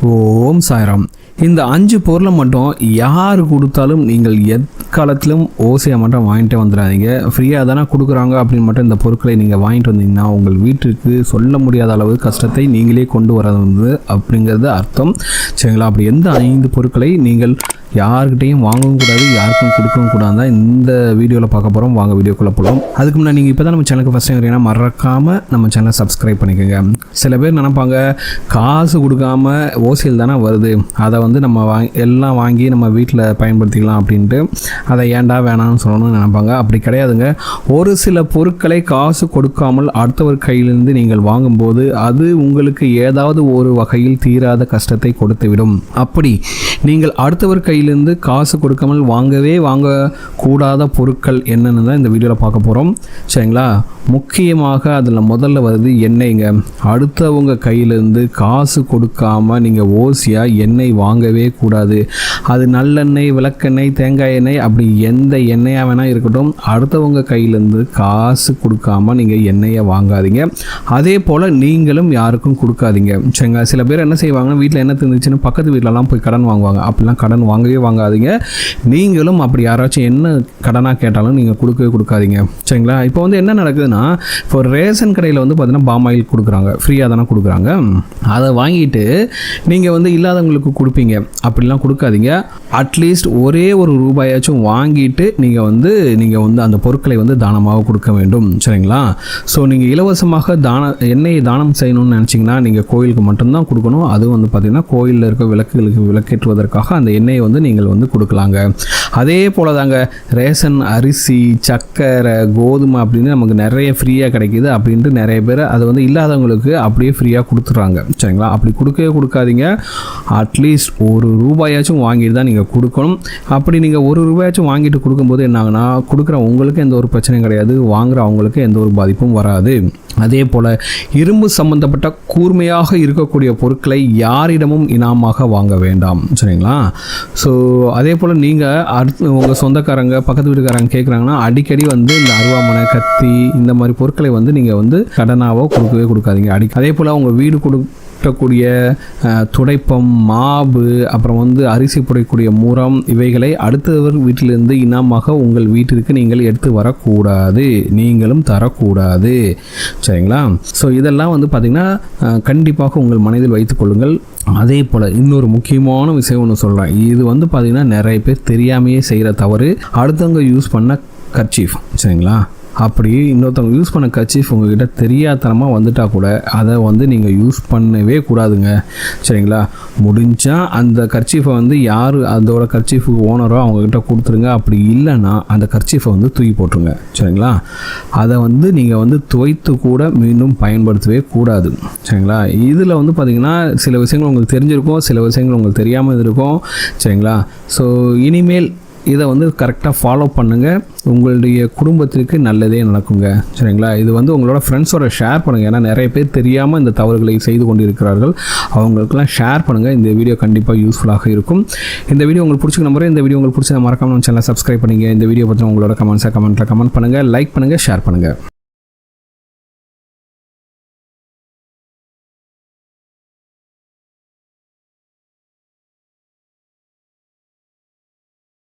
ஓம் சாய்ராம். இந்த அஞ்சு பொருளை மட்டும் யார் கொடுத்தாலும் நீங்கள் எக்காலத்திலும் ஓசையை மட்டும் வாங்கிட்டே வந்துடாதீங்க. ஃப்ரீயாக தானே கொடுக்குறாங்க அப்படின்னு மட்டும் இந்த பொருட்களை நீங்கள் வாங்கிட்டு வந்தீங்கன்னா உங்கள் வீட்டிற்கு சொல்ல முடியாத அளவு கஷ்டத்தை நீங்களே கொண்டு வரது வந்து அப்படிங்கிறது அர்த்தம். சரிங்களா? அப்படி எந்த ஐந்து பொருட்களை நீங்கள் யார்கிட்டையும் வாங்கவும் கூடாது யாருக்கும் கொடுக்கவும் கூடாது தான் இந்த வீடியோவில் பார்க்க போகிறோம் வாங்க வீடியோக்குள்ளே போகலாம் அதுக்கு முன்னாடி நீங்கள் இப்போ தான் நம்ம சேனலுக்கு ஃபஸ்ட் டைம் வரீங்கன்னா மறக்காமல் நம்ம சேனலை சப்ஸ்கிரைப் பண்ணிக்கோங்க. சில பேர் நினைப்பாங்க காசு கொடுக்காம ஓசியில் தானே வருது. அதை வந்து நம்ம வாங்கி எல்லாம் வாங்கி நம்ம வீட்டில் பயன்படுத்திக்கலாம் அப்படின்ட்டு அதை ஏன்டா வேணாம்னு சொல்லணும்னு நினைப்பாங்க. அப்படி கிடையாதுங்க. ஒரு சில பொருட்களை காசு கொடுக்காமல் அடுத்தவர் கையிலிருந்து நீங்கள் வாங்கும்போது அது உங்களுக்கு ஏதாவது ஒரு வகையில் தீராத கஷ்டத்தை கொடுத்துவிடும். அப்படி நீங்கள் அடுத்தவர் கையிலிருந்து காசு கொடுக்காமல் வாங்கவே வாங்கக்கூடாத பொருட்கள் என்னென்னு தான் இந்த வீடியோவில் பார்க்க போகிறோம் சரிங்களா? முக்கியமாக அதில் முதல்ல வருது எண்ணெய்ங்க. அடுத்தவங்க கையிலேருந்து காசு கொடுக்காம நீங்கள் ஓசியாக எண்ணெய் வாங்க வாங்கவே கூடாது. அது நல்லெண்ணெய் விளக்கெண்ணெய் தேங்காய் எண்ணெய் அப்படி எந்த எண்ணெயாக வேணால் இருக்கட்டும். அடுத்தவங்க கையிலேருந்து காசு கொடுக்காம நீங்கள் எண்ணெயை வாங்காதீங்க. அதே போல் நீங்களும் யாருக்கும் கொடுக்காதீங்க. சரிங்களா? சில பேர் என்ன செய்வாங்கன்னா வீட்டில் என்ன தெரிஞ்சுன்னு பக்கத்து வீட்டிலலாம் போய் கடன் வாங்குவாங்க. அப்படிலாம் கடன் வாங்கவே வாங்காதீங்க. நீங்களும் அப்படி யாராச்சும் என்ன கடனாக கேட்டாலும் நீங்கள் கொடுக்கவே கொடுக்காதீங்க. சரிங்களா? இப்போ வந்து என்ன நடக்குதுன்னா இப்போ ரேஷன் கடையில் வந்து பார்த்தீங்கன்னா பாம் ஆயில் கொடுக்குறாங்க. ஃப்ரீயாக தானே கொடுக்குறாங்க. அதை வாங்கிட்டு நீங்கள் வந்து இல்லாதவங்களுக்கு கொடுப்பீங்க. அப்படிலாம் கொடுக்காதீங்க. அட்லீஸ்ட் ஒரே ஒரு ரூபாயாச்சும் வாங்கிட்டு நீங்கள் வந்து நீங்கள் வந்து அந்த பொருட்களை வந்து தானமாக கொடுக்க வேண்டும். சரிங்களா? ஸோ நீங்கள் இலவசமாக தான எண்ணெயை தானம் செய்யணும்னு நினச்சிங்கன்னா நீங்கள் கோயிலுக்கு மட்டும்தான் கொடுக்கணும். அதுவும் வந்து பார்த்திங்கன்னா கோயிலில் இருக்க விளக்குகளுக்கு விளக்கேற்றுவதற்காக அந்த எண்ணெயை வந்து நீங்கள் வந்து கொடுக்கலாங்க. அதே போல் தாங்க ரேஷன் அரிசி சர்க்கரை கோதுமை அப்படின்னு நமக்கு நிறைய ஃப்ரீயாக கிடைக்கிது அப்படின்ட்டு நிறைய பேர் அது வந்து இல்லாதவங்களுக்கு அப்படியே ஃப்ரீயாக கொடுத்துட்றாங்க. சரிங்களா? அப்படி கொடுக்கவே கொடுக்காதீங்க. அட்லீஸ்ட் ஒரு ரூபாயாச்சும் வாங்கிட்டு தான் நீங்கள் கொடுக்கணும். அப்படி நீங்கள் ஒரு ரூபாயாச்சும் வாங்கிட்டு கொடுக்கும்போது என்னாங்கன்னா கொடுக்குற உங்களுக்கு எந்த ஒரு பிரச்சனையும் கிடையாது. வாங்குகிற அவங்களுக்கு எந்த ஒரு பாதிப்பும் வராது. அதே போல் இரும்பு சம்பந்தப்பட்ட கூர்மையாக இருக்கக்கூடிய பொருட்களை யாரிடமும் இனாமாக வாங்க வேண்டாம். சரிங்களா? ஸோ அதே போல் நீங்கள் அடுத்து உங்கள் சொந்தக்காரங்க பக்கத்து வீட்டுக்காரங்க கேட்குறாங்கன்னா அடிக்கடி வந்து இந்த அருவாமனை கத்தி இந்த மாதிரி பொருட்களை வந்து நீங்கள் வந்து கடனாவோ கொடுக்கவே கொடுக்காதீங்க. அடி அதே போல் உங்கள் வீடு கொடு கட்டக்கூடிய துடைப்பம் மாவு அப்புறம் வந்து அரிசி புடைக்கூடிய முரம் இவைகளை அடுத்தவர் வீட்டிலிருந்து இனமாக உங்கள் வீட்டிற்கு நீங்கள் எடுத்து வரக்கூடாது. நீங்களும் தரக்கூடாது. சரிங்களா? ஸோ இதெல்லாம் வந்து பார்த்திங்கன்னா கண்டிப்பாக உங்கள் மனதில் வைத்துக்கொள்ளுங்கள் அதே போல் இன்னொரு முக்கியமான விஷயம் ஒன்று சொல்கிறேன் இது வந்து பார்த்திங்கன்னா நிறைய பேர் தெரியாமையே செய்கிற தவறு. அடுத்தவங்க யூஸ் பண்ண கர்ச்சீஃப். சரிங்களா? அப்படி இன்னொருத்தவங்க யூஸ் பண்ண கர்ச்சீஃப் உங்ககிட்ட தெரியாதனமாக வந்துட்டால் கூட அதை வந்து நீங்கள் யூஸ் பண்ணவே கூடாதுங்க. சரிங்களா? முடிஞ்சால் அந்த கர்ச்சீஃபை வந்து யார் அதோட கர்ச்சீஃபுக்கு ஓனரோ அவங்கக்கிட்ட கொடுத்துருங்க. அப்படி இல்லைன்னா அந்த கர்ச்சீஃபை வந்து தூக்கி போட்டுருங்க. சரிங்களா? அதை வந்து நீங்கள் வந்து துவைத்து கூட மீண்டும் பயன்படுத்தவே கூடாது. சரிங்களா? இதில் வந்து பார்த்திங்கன்னா சில விஷயங்கள் உங்களுக்கு தெரிஞ்சிருக்கும் சில விஷயங்கள் உங்களுக்கு தெரியாமல் இருக்கும் சரிங்களா? ஸோ இனிமேல் இதை வந்து கரெக்டாக ஃபாலோ பண்ணுங்கள் உங்களுடைய குடும்பத்திற்கு நல்லதே நடக்குங்க. சரிங்களா? இது வந்து உங்களோட ஃப்ரெண்ட்ஸோட ஷேர் பண்ணுங்கள் ஏன்னா நிறைய பேர் தெரியாமல் இந்த தவறுகளை செய்து கொண்டு இருக்கிறார்கள் அவங்களுக்கெல்லாம் ஷேர் பண்ணுங்கள் இந்த வீடியோ கண்டிப்பாக யூஸ்ஃபுல்லாக இருக்கும். இந்த வீடியோ உங்களுக்கு பிடிச்ச நம்பர் இந்த வீடியோ உங்களுக்கு பிடிச்ச மறக்காமல் நம்ம சேனலை சப்ஸ்கிரைப் பண்ணுங்க. இந்த வீடியோ பற்றி உங்களோட கமெண்ட்ஸாக கமெண்ட்டில் கமெண்ட் பண்ணுங்கள் லைக் பண்ணுங்கள் ஷேர் பண்ணுங்கள்